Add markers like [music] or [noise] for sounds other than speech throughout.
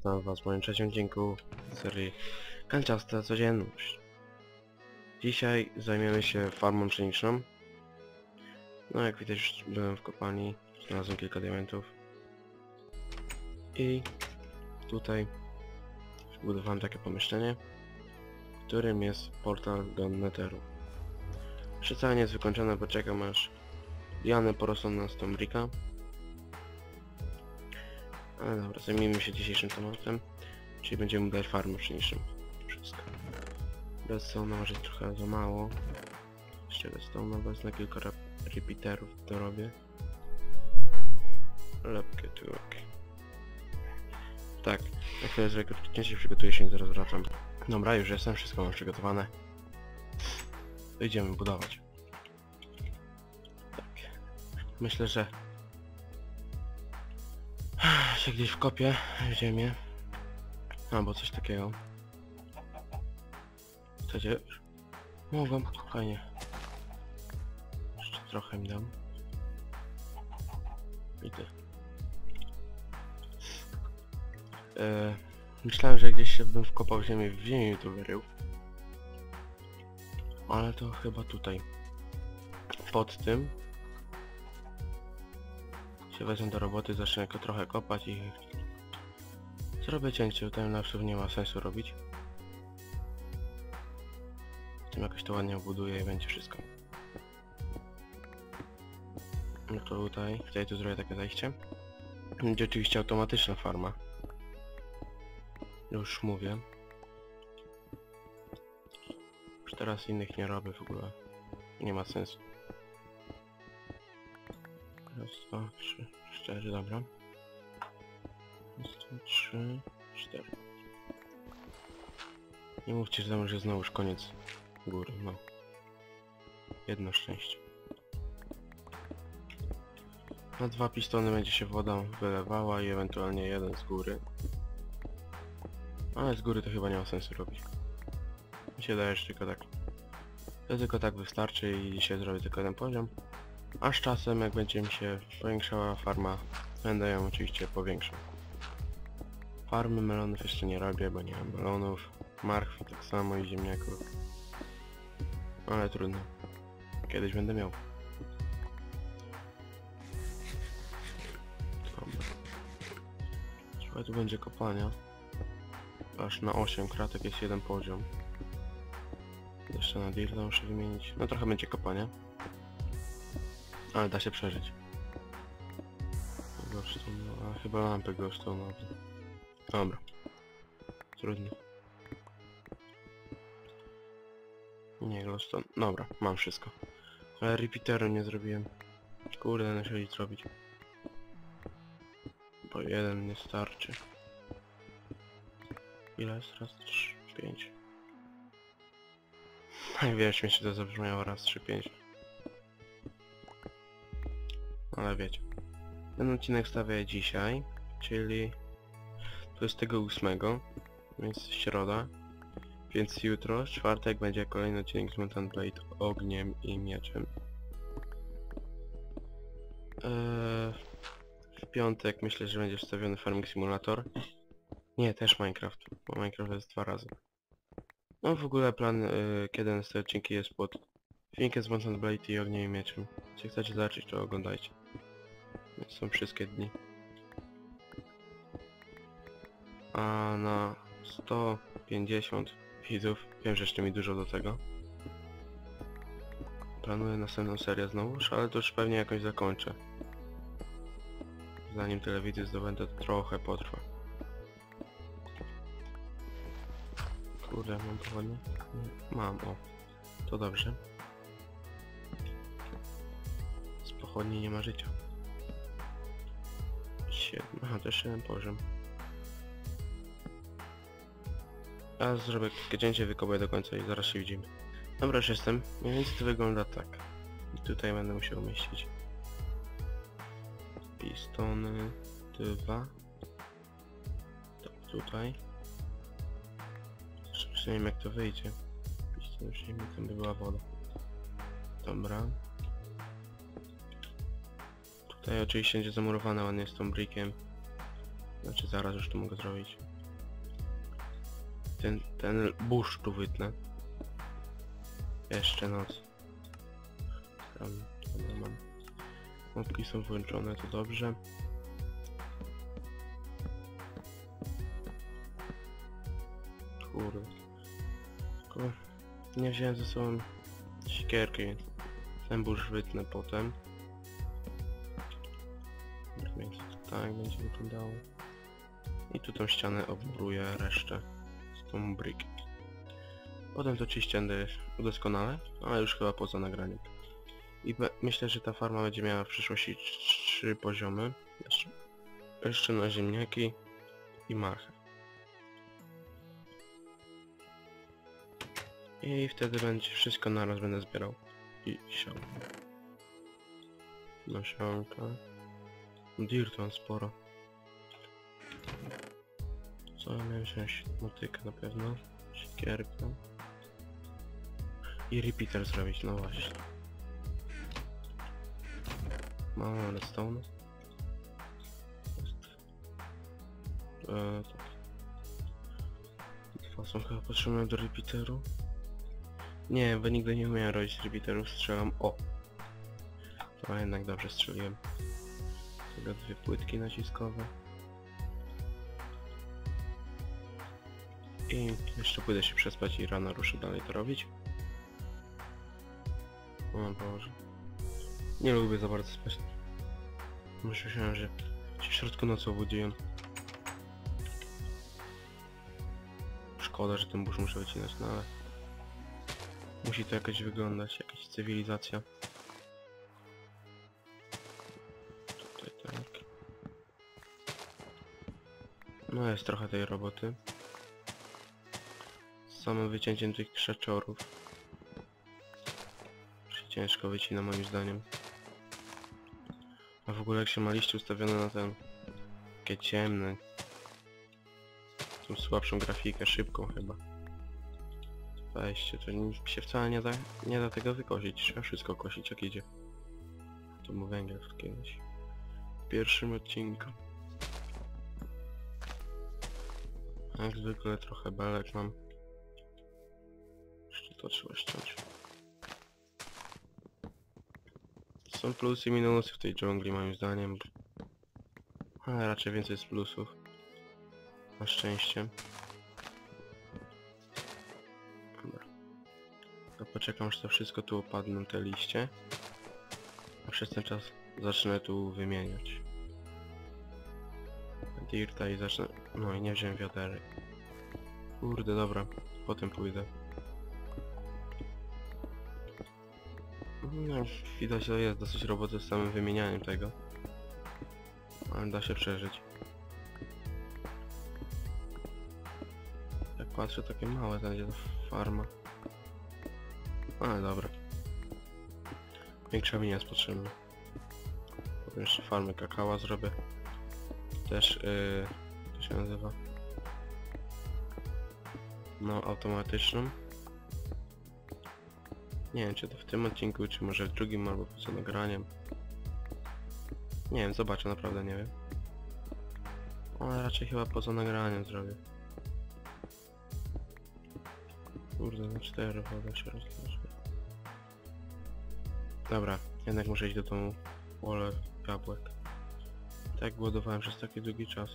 witam was w moim trzecim odcinku serii Kanciasta Codzienność. Dzisiaj zajmiemy się farmą pszeniczną. No jak widać już byłem w kopalni, znalazłem kilka diamentów. I tutaj zbudowałem takie pomieszczenie, w którym jest portal do Netheru. Jeszcze nie jest wykończone, bo czekam aż liany porosną na Stombrika. Ale dobra, zajmijmy się dzisiejszym tematem, czyli będziemy budować farmę pszeniczną. Wszystko. Redstone może trochę za mało. Jeszcze redstone wezmę kilka rep repeaterów dorobię. Lepkie okej. Tak, na chwilę z się przygotuję się i zaraz wracam. Dobra, już jestem, wszystko mam przygotowane. To idziemy budować. Tak. Myślę, że się gdzieś wkopię w ziemię. Albo coś takiego. Chcecie? Mogłem, fajnie. Jeszcze trochę mi dam. Idę. E, myślałem, że gdzieś się bym wkopał w ziemię w ziemi to wyrył. Ale to chyba tutaj. Pod tym się wezmę do roboty, zacznę go trochę kopać i zrobię cięcie, ten naprzód nie ma sensu robić. Tym jakoś to ładnie obuduję i będzie wszystko. No to tutaj, tutaj tu zrobię takie zejście. Będzie oczywiście automatyczna farma. Już mówię. Już teraz innych nie robię w ogóle. Nie ma sensu. Raz, dwa, trzy, cztery, dobra. Raz, dwa, trzy, cztery. Nie mówcie, że tam już jest znowuż koniec góry, no. Jedno szczęście. Na dwa pistony będzie się woda wylewała i ewentualnie jeden z góry. Ale z góry to chyba nie ma sensu robić. Mi się daje, tylko tak. To tylko tak wystarczy i dzisiaj zrobię tylko jeden poziom. A z czasem jak będzie mi się powiększała farma, będę ją oczywiście powiększał. Farmy melonów jeszcze nie robię, bo nie mam melonów. Marchwi tak samo i ziemniaków. Ale trudno. Kiedyś będę miał. Dobra. Słuchaj, tu będzie kopalnia. Aż na 8 kratek jest jeden poziom. Jeszcze na dirta muszę wymienić. No trochę będzie kopania. Ale da się przeżyć. Glowstone, a chyba lampy glowstone. Dobra. Trudno. Nie, glowstone. Dobra, mam wszystko. Ale repeateru nie zrobiłem. Kurde, muszę iść zrobić. Bo jeden nie starczy. Ile jest? Raz, trzy, pięć. [laughs] Najwięcej śmiesznie to zabrzmiało raz, trzy, pięć. Ale wiecie. Ten odcinek stawię dzisiaj, czyli 28, więc środa. Więc jutro, czwartek, będzie kolejny odcinek z Mountain Blade ogniem i mieczem. Eee, w piątek myślę, że będzie wstawiony Farming Simulator. Nie, też Minecraft, bo Minecraft jest dwa razy. No w ogóle plan, yy, kiedy te odcinki jest pod filmikiem z Mountain Blade i ogniem i mieczem. Jeśli chcecie zobaczyć, to oglądajcie. Są wszystkie dni. A na 150 widzów, wiem, że jeszcze mi dużo do tego. Planuję następną serię znowuż, ale to już pewnie jakoś zakończę. Zanim tyle widzów zdobędę, to trochę potrwa. Kurde, mam pochodnie? Mam, o. To dobrze. Z pochodni nie ma życia. 7. Aha, to jeszcze jeden poziom. A zrobię cięcie, wykopuję do końca i zaraz się widzimy. Dobra, już jestem. Mniej więcej to wygląda tak. I tutaj będę musiał umieścić. Pistony dwa. Tak, tutaj. Jeszcze nie wiem jak to wyjdzie. Piston już nie wiem, tam by była woda. Dobra. Tutaj oczywiście będzie zamurowane ładnie z tą brickiem. Znaczy zaraz już to mogę zrobić. Ten, ten burz tu wytnę. Jeszcze noc. Tam, dobra, mam. Mopki są włączone, to dobrze. Kurde. Tylko nie wziąłem ze sobą siekierki, więc ten burz wytnę potem. Tak będzie wyglądało. I tu tą ścianę obmuruję resztę z tą brick. Potem to czyścię będę udoskonale, ale już chyba poza nagraniem. I myślę, że ta farma będzie miała w przyszłości trz- trzy poziomy. Jeszcze, jeszcze na ziemniaki i marchę. I wtedy będzie wszystko naraz będę zbierał. I siał. Nasionka. Dirt mam sporo. Co ja miałem wziąć? Motykę na pewno. Siekierkę. I repeater zrobić, no właśnie. Mam redstone. Eee. Dwa są chyba potrzebne do repeateru. Nie, bo nigdy nie umiałem robić repeaterów, strzelam o. To jednak dobrze strzeliłem. Tego dwie płytki naciskowe. I jeszcze pójdę się przespać i rano ruszę dalej to robić. O Boże. Nie lubię za bardzo spać. Myślałem, że się w środku nocy obudziłem. Szkoda, że ten burz muszę wycinać, no ale... Musi to jakoś wyglądać, jakaś cywilizacja. No jest trochę tej roboty. Z samym wycięciem tych krzaczorów. Się ciężko wycina moim zdaniem. A w ogóle jak się ma liście ustawione na ten... Takie ciemne. Tą słabszą grafikę, szybką chyba. Wejście, to się wcale nie da, nie da tego wykosić. Trzeba wszystko kosić jak idzie. To mu węgiel kiedyś. W pierwszym odcinku. Jak zwykle trochę belek mam. Jeszcze to trzeba ściąć. Są plusy i minusy w tej dżungli moim zdaniem. Ale raczej więcej z plusów. Na szczęście. Dobra. To poczekam aż to wszystko tu opadną te liście. A przez ten czas zacznę tu wymieniać. Dirta i zacznę... No i nie wziąłem wiaderek. Kurde, dobra. Potem pójdę. No, widać, że jest dosyć roboty z samym wymienianiem tego. Ale da się przeżyć. Jak patrzę, takie małe będzie to farma. Ale dobra. Większa mi nie jest potrzebna. Potem jeszcze farmy kakała zrobię. Też, yy, to się nazywa? No, automatyczną. Nie wiem, czy to w tym odcinku, czy może w drugim, albo poza nagraniem. Nie wiem, zobaczę, naprawdę nie wiem. Ale raczej chyba poza nagraniem zrobię. Kurde, na cztery woda się rozleży. Dobra, jednak muszę iść do domu. Ole jabłek. Tak głodowałem przez taki długi czas.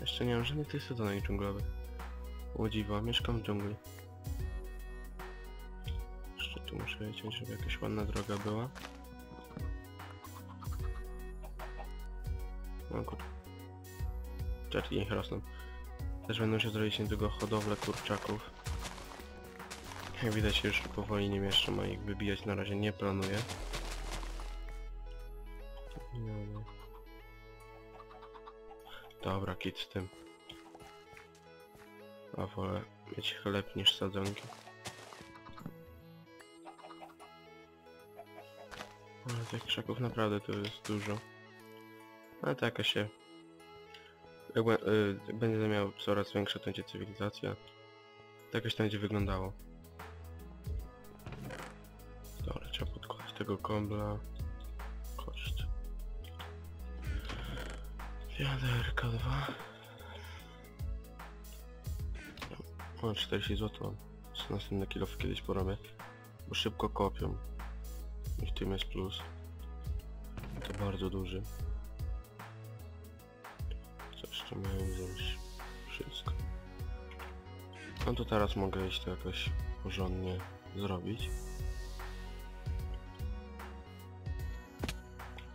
Jeszcze nie mam żadnych tych sezonek dżunglowych. O mieszkam w dżungli. Jeszcze tu muszę wyciąć, żeby jakaś ładna droga była. O kur... Czerki niech rosną. Też będą się zrobić niedługo hodowlę kurczaków. Jak widać już powoli nie mieszczą, a ich wybijać na razie nie planuję. Kit tym. A wolę mieć chleb niż sadzonki. Ale tych krzaków naprawdę tu jest dużo. Ale jakoś się... Jak, y, jak będę miał coraz większa to będzie cywilizacja, to jakoś to będzie wyglądało. Dobra, trzeba podkładać tego kobla. Wiaderka dwa. Mam 40 zł, co następne kilów kiedyś porobię, bo szybko kopią. I w tym jest plus. To bardzo duży. Co jeszcze miałem wziąć? Wszystko. No to teraz mogę iść to jakoś porządnie zrobić.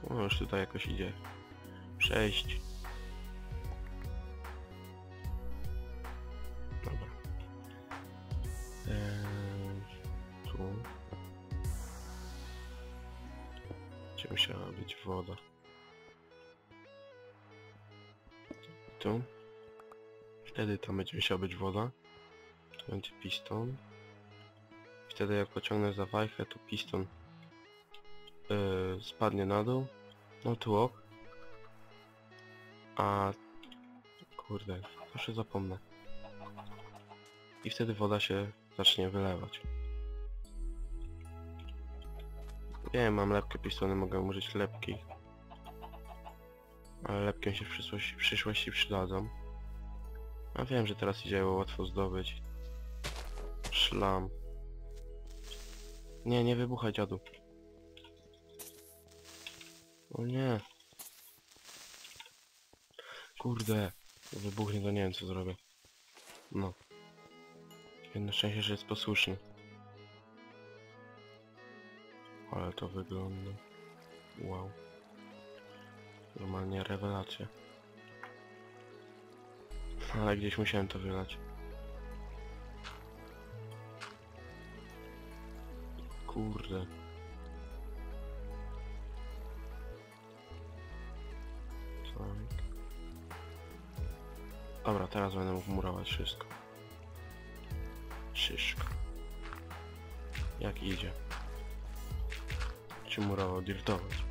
No już tutaj jakoś idzie. Przejść. Gdzie musiała być woda? Tu. Wtedy tam będzie musiała być woda. Tu będzie piston. Wtedy jak pociągnę za wajchę, to piston yy, spadnie na dół. No tłok. A... Kurde, zawsze zapomnę. I wtedy woda się zacznie wylewać. Wiem, mam lepkie pistony, mogę użyć lepki. Ale lepkiem się w przyszłości, w przyszłości przydadzą. A wiem, że teraz idzie ją łatwo zdobyć. Szlam. Nie, nie wybuchaj dziadu. O nie. Kurde. Wybuchnie to nie wiem co zrobię. No. Jedno szczęście, że jest posłuszny. Ale to wygląda. Wow. Normalnie rewelacja. Ale gdzieś musiałem to wylać. Kurde. Tak. Dobra, teraz będę mógł murować wszystko. Szyszko. Jak idzie? Czy murował dirtować?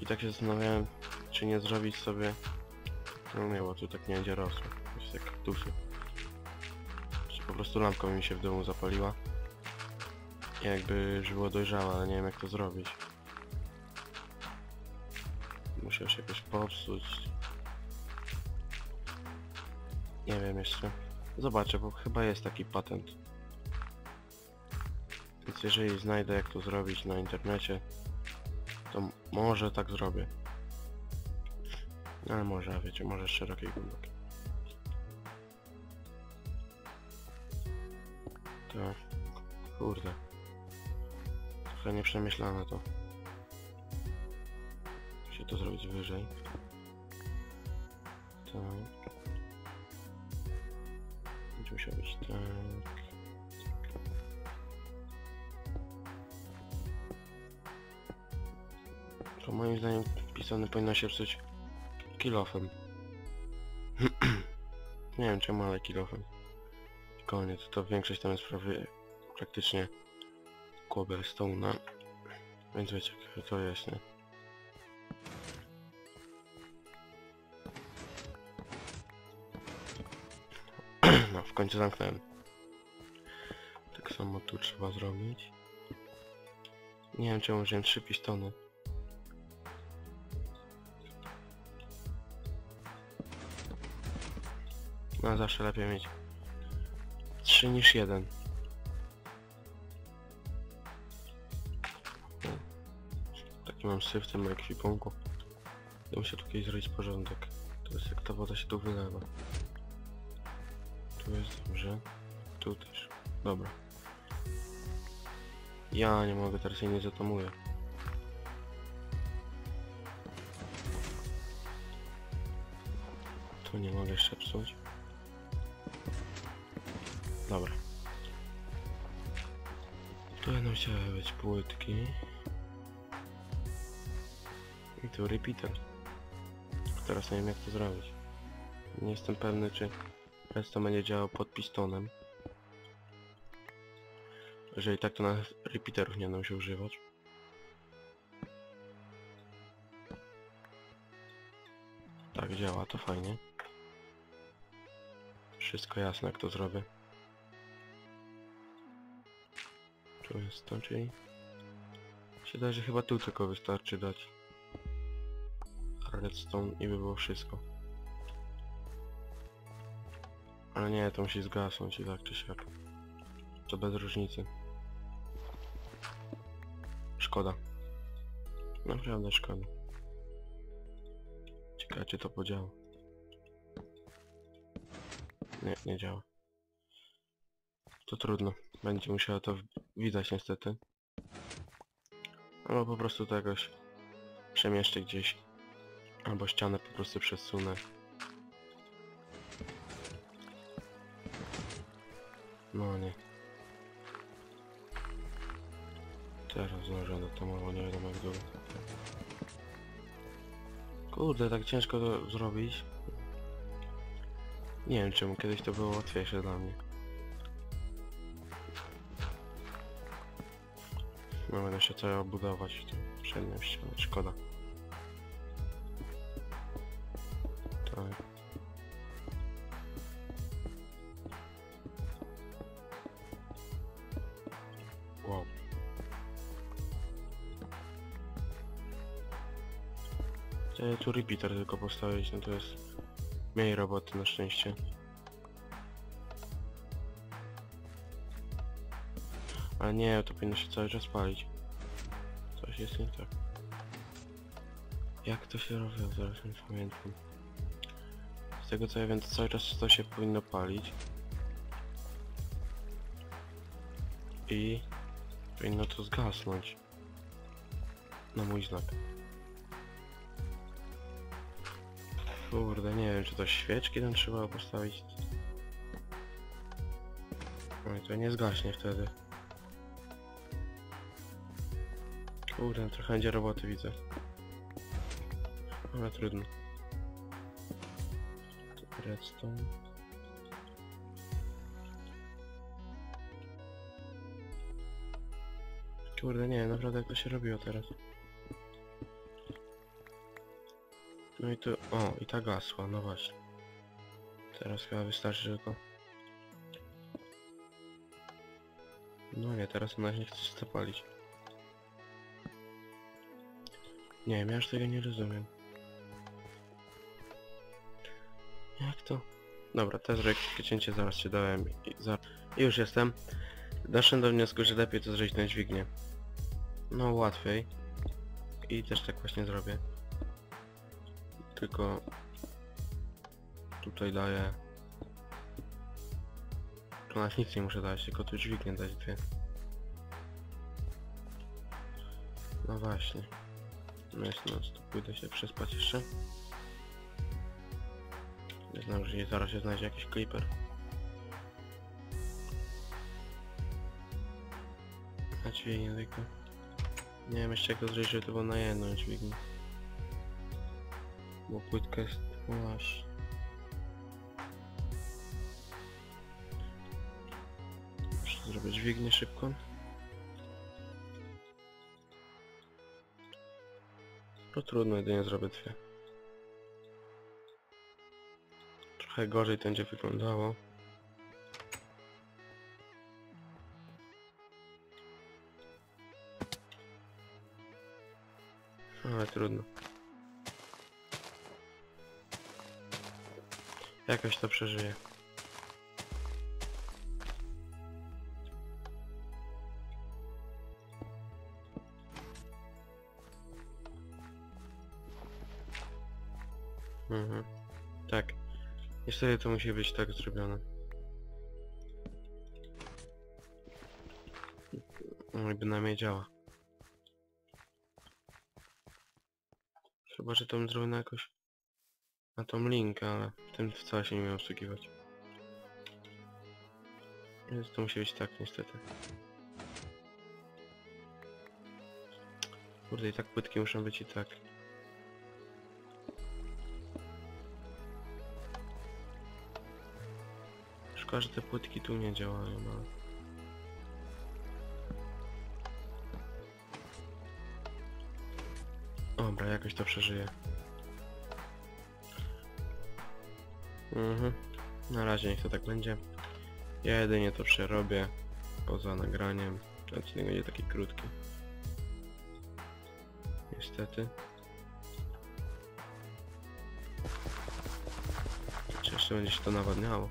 I tak się zastanawiałem, czy nie zrobić sobie... No nie, bo tu tak nie będzie rosło. Jest jak kaktusy. Czy po prostu lampka mi się w domu zapaliła. I jakby żyło dojrzałe, ale nie wiem jak to zrobić. Musiał się jakoś popsuć. Nie wiem jeszcze. Zobaczę, bo chyba jest taki patent. Więc jeżeli znajdę jak to zrobić na internecie, to może tak zrobię. Ale może, wiecie, może szerokiej głębokiej. Tak. Kurde. Trochę nieprzemyślane to. Muszę to zrobić wyżej. Tak. Będzie musiał być tak. To moim zdaniem pisane powinno się psuć kilofem. [clears throat] Nie wiem czemu, ale kilofem. Koniec, to większość tam jest prawie praktycznie cobblestone'a. Więc wiecie, to jest, nie? [clears throat] No, w końcu zamknąłem. Tak samo tu trzeba zrobić. Nie wiem czemu wziąłem trzy pistony. No zawsze lepiej mieć trzy niż jeden. No. Taki mam syf w tym ekwipunku. Ja muszę tu kiedyś zrobić porządek. To jest jak ta woda się tu wylewa. Tu jest dobrze. Tu też. Dobra. Ja nie mogę, teraz jej nie zatamuję. Tu nie mogę jeszcze psuć. Dobra. Tu będą chciały być płytki. I tu repeater. Teraz nie wiem jak to zrobić. Nie jestem pewny czy redstone będzie działał pod pistonem. Jeżeli tak to na repeaterów nie będą się używać. Tak działa, to fajnie. Wszystko jasne jak to zrobię. Tu to, czyli... Się że chyba tu tylko wystarczy dać redstone i by było wszystko. Ale nie, to musi zgasnąć i tak czy siak. To bez różnicy. Szkoda. Naprawdę szkoda. Ciekawe czy to podziała. Nie, nie działa. To trudno. Będzie musiało to widać niestety. Albo po prostu jakoś przemieszczę gdzieś. Albo ścianę po prostu przesunę. No nie. Teraz zdążę to mało nie wiadomo jak długo. Kurde, tak ciężko to zrobić. Nie wiem czemu kiedyś to było łatwiejsze dla mnie. No będę się całe obudować tą przednią ścianę, szkoda. Tak. Wow. Chciałem tu repeater tylko postawić, no to jest mniej roboty na szczęście. Ale nie, to powinno się cały czas palić. Coś jest nie tak. Jak to się robiło? Zaraz nie pamiętam. Z tego co ja wiem, to cały czas to się powinno palić. I powinno to zgasnąć. Na mój znak. Kurde, nie wiem, czy to świeczki tam trzeba postawić. No i to nie zgaśnie wtedy. Kurde, trochę będzie roboty widzę. Ale trudno. Redstone. Kurde, nie, naprawdę jak to się robiło teraz. No i tu, o, i ta gasła, no właśnie. Teraz chyba wystarczy tylko. No nie, teraz ona nie chce się zapalić. Nie wiem, ja już tego nie rozumiem. Jak to? Dobra, te cięcie zaraz się dałem i, za... już jestem. Doszedłem do wniosku, że lepiej to zrobić na dźwignię. No łatwiej. I też tak właśnie zrobię. Tylko tutaj daję. Tu nas nic nie muszę dać, tylko tu dźwignię dać dwie. No właśnie. Jest noc, to pójdę się przespać jeszcze. Nie znam, że zaraz się znajdzie jakiś clipper. Na dźwignię tylko. Nie wiem jeszcze jak to zrobić, żeby to było na jedną dźwignię. Bo płytka jest... właśnie. Muszę zrobić dźwignię szybko. To trudno, jedynie zrobię dwie. Trochę gorzej to będzie wyglądało. Ale trudno. Jakoś to przeżyję. Niestety to musi być tak zrobione. No i bynajmniej działa. Chyba, że to bym na jakoś... Na tą linkę, ale w tym wcale się nie miał obsługiwać. Więc to musi być tak niestety. Kurde i tak płytki muszą być i tak. Szkoda, że te płytki tu nie działają, no. Dobra, jakoś to przeżyję. Mhm. Na razie niech to tak będzie. Ja jedynie to przerobię poza nagraniem. Odcinek będzie taki krótki. Niestety. jeszcze będzie się to nawadniało.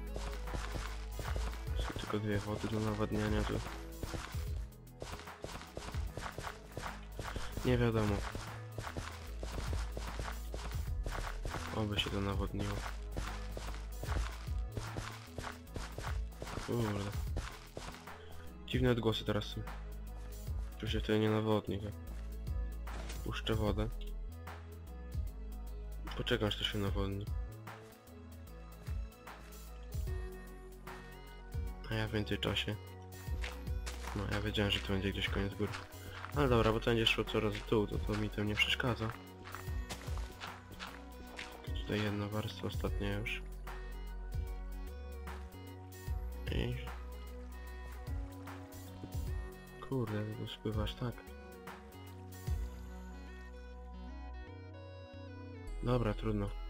Tylko dwie wody do nawadniania tu. Nie wiadomo. Oby się to nawodniło. Kurde. Dziwne odgłosy teraz są. Tu się to nie nawodni. tak. Puszczę wodę. Poczekam aż to się nawodni. A ja w międzyczasie... No ja wiedziałem, że to będzie gdzieś koniec góry. Ale dobra, bo to będzie szło coraz w dół, to, to mi to nie przeszkadza. Tutaj jedna warstwa, ostatnia już. I... Kurde, to spływasz tak. Dobra, trudno.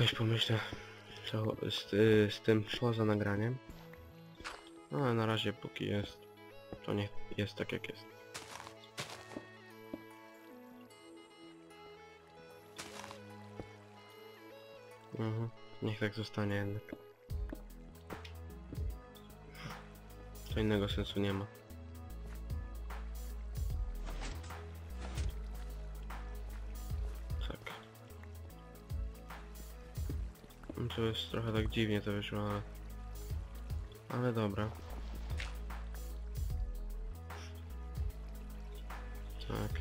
Jakoś pomyślę co z, z tym poza nagraniem. No ale na razie póki jest, to nie jest tak jak jest. Mhm, niech tak zostanie jednak. To innego sensu nie ma. To jest trochę tak dziwnie to wyszło, ale... Ale dobra. Tak.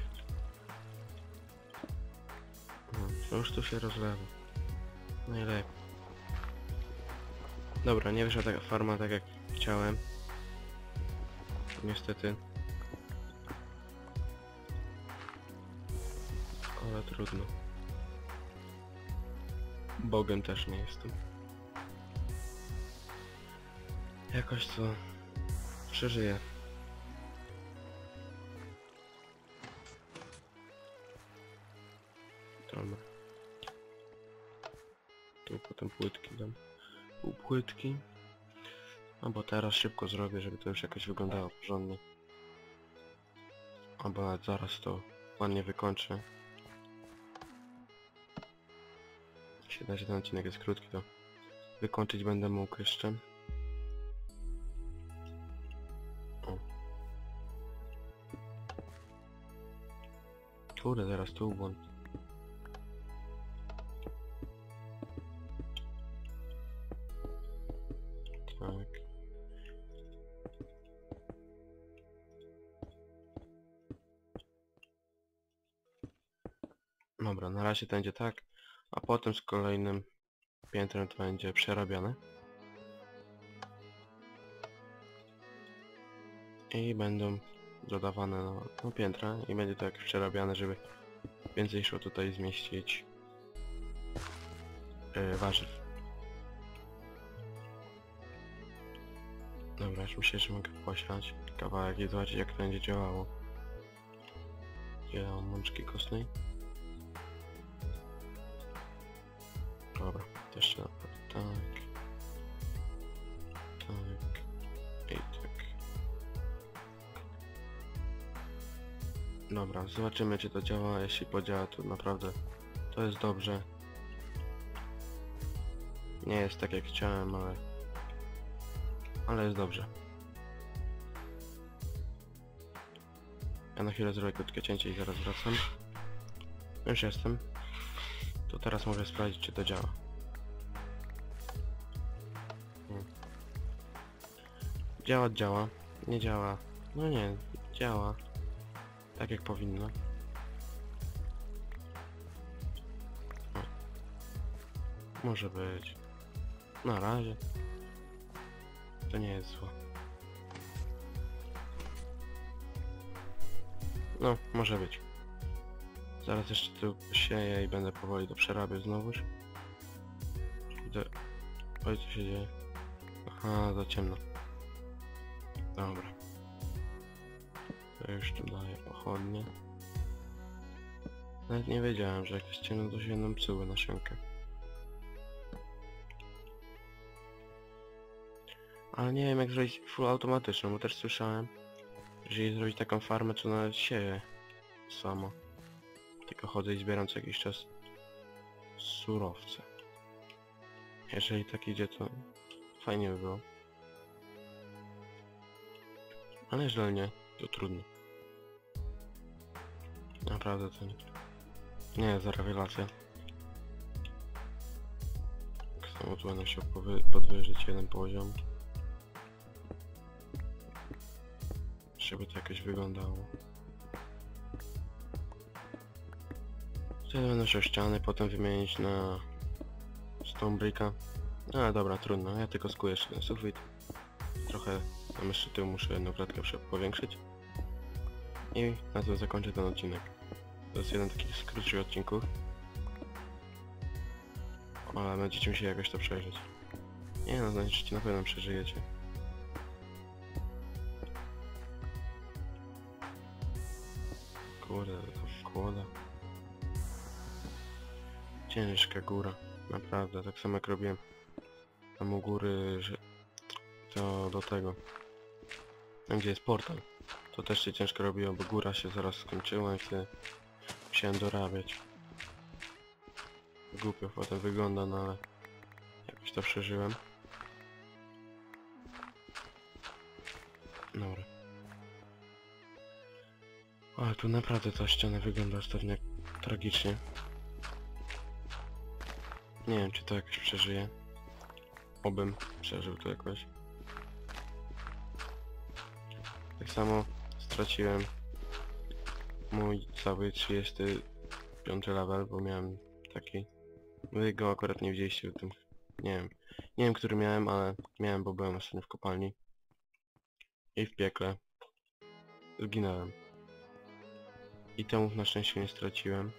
No, to już tu się rozlewa. Najlepiej. Dobra, nie wyszła taka farma tak jak chciałem. Niestety. Ale trudno. Bogiem też nie jestem. Jakoś to przeżyję. Dobra. Tu potem płytki dam. Pół płytki. No bo teraz szybko zrobię, żeby to już jakoś wyglądało porządnie. Albo zaraz to ładnie wykończę. Da, że ten odcinek jest krótki, to wykończyć będę mógł jeszcze. O. Kurde, zaraz tu błąd. Tak. Dobra, na razie to będzie tak, a potem z kolejnym piętrem to będzie przerabiane. I będą dodawane no, piętra i będzie to jak przerabiane, żeby więcej szło tutaj zmieścić yy, warzyw. Dobra, już myślę, że mogę posiać kawałek i zobaczyć jak to będzie działało. Mam mączki kostnej? Zobaczymy czy to działa. Jeśli podziała to naprawdę to jest dobrze. Nie jest tak jak chciałem, ale ale jest dobrze. Ja na chwilę zrobię krótkie cięcie i zaraz wracam. Już jestem. To teraz mogę sprawdzić czy to działa. Hmm. Działa, działa. Nie działa. No nie, działa. Tak jak powinno. O. Może być. Na razie. To nie jest zło. No, może być. Zaraz jeszcze tu sieję i będę powoli to przerabiać znowuż. Widzę... Oj, co się dzieje? Aha, za ciemno. Dobra. To tu daję pochodnie. Nawet nie wiedziałem, że jak jest ciemno, to się jedną psuły na siankę. Ale nie wiem jak zrobić full automatyczną, bo też słyszałem, że jeżeli zrobić taką farmę, co nawet sieje samo. Tylko chodzę i zbieram co jakiś czas surowce. Jeżeli tak idzie, to fajnie by było. Ale jeżeli nie, to trudno. Naprawdę to nie jest rewelacja. Samo tu będę powy- podwyżyć jeden poziom. Żeby to jakoś wyglądało. Wtedy będę musiał ściany potem wymienić na stone bricka. Ale dobra, trudno. Ja tylko skuję ten sufit. Trochę tam jeszcze tył muszę jedną prze- powiększyć. I na tym zakończę ten odcinek. To jest jeden taki z krótszych odcinków. Ale będziecie musieli jakoś to przejrzeć. Nie no, znaczy na pewno przeżyjecie. Kurde, to kłoda. Ciężka góra. Naprawdę, tak samo jak robiłem tam u góry, że to do tego. Tam gdzie jest portal. To też się ciężko robiło, bo góra się zaraz skończyła i wtedy musiałem dorabiać. Głupio potem wygląda, no ale jakoś to przeżyłem. Dobra. Ale tu naprawdę ta ściana wygląda ostatnio tragicznie. Nie wiem, czy to jakoś przeżyje. Obym przeżył to jakoś. Tak samo straciłem mój cały 35 level, bo miałem taki. Wy go akurat nie widzieliście w tym. Nie wiem. Nie wiem, który miałem, ale miałem, bo byłem ostatnio w kopalni. I w piekle. Zginąłem. I temu na szczęście nie straciłem.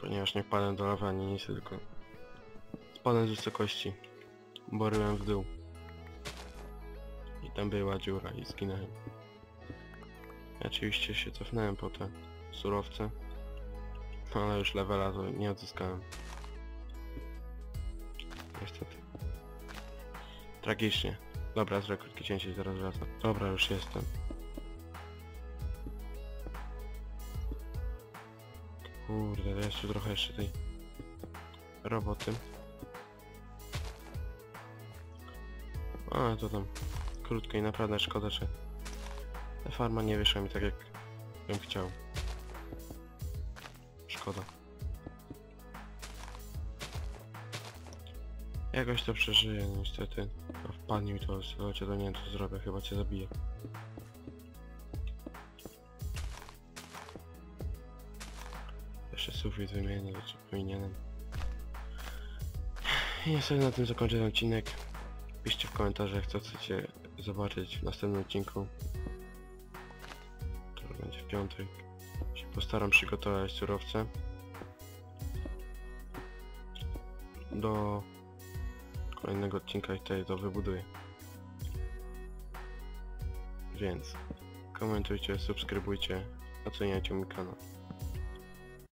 Ponieważ nie wpadłem do lawy ani nic, tylko spadłem z wysokości. Boryłem w dół. I tam była dziura i zginąłem. Oczywiście się cofnąłem po te surowce. Ale już levela to nie odzyskałem. Niestety. Tragicznie. Dobra, zrobię krótkie cięcie zaraz wracam. Dobra, już jestem. Kurde, jest tu trochę jeszcze tej roboty. Ale to tam krótko i naprawdę szkoda, że ta farma nie wyszła mi tak jak bym chciał. Szkoda. Jakoś to przeżyję, niestety. A wpadnie mi to, słuchajcie, to nie co zrobię, chyba cię zabiję. Jeszcze sufit wymienię, to co powinienem. I ja sobie na tym zakończę ten odcinek. Piszcie w komentarzach co chcecie zobaczyć w następnym odcinku. Piątek. Się postaram przygotować surowce. Do kolejnego odcinka i tutaj to wybuduję. Więc komentujcie, subskrybujcie, oceniajcie mój kanał.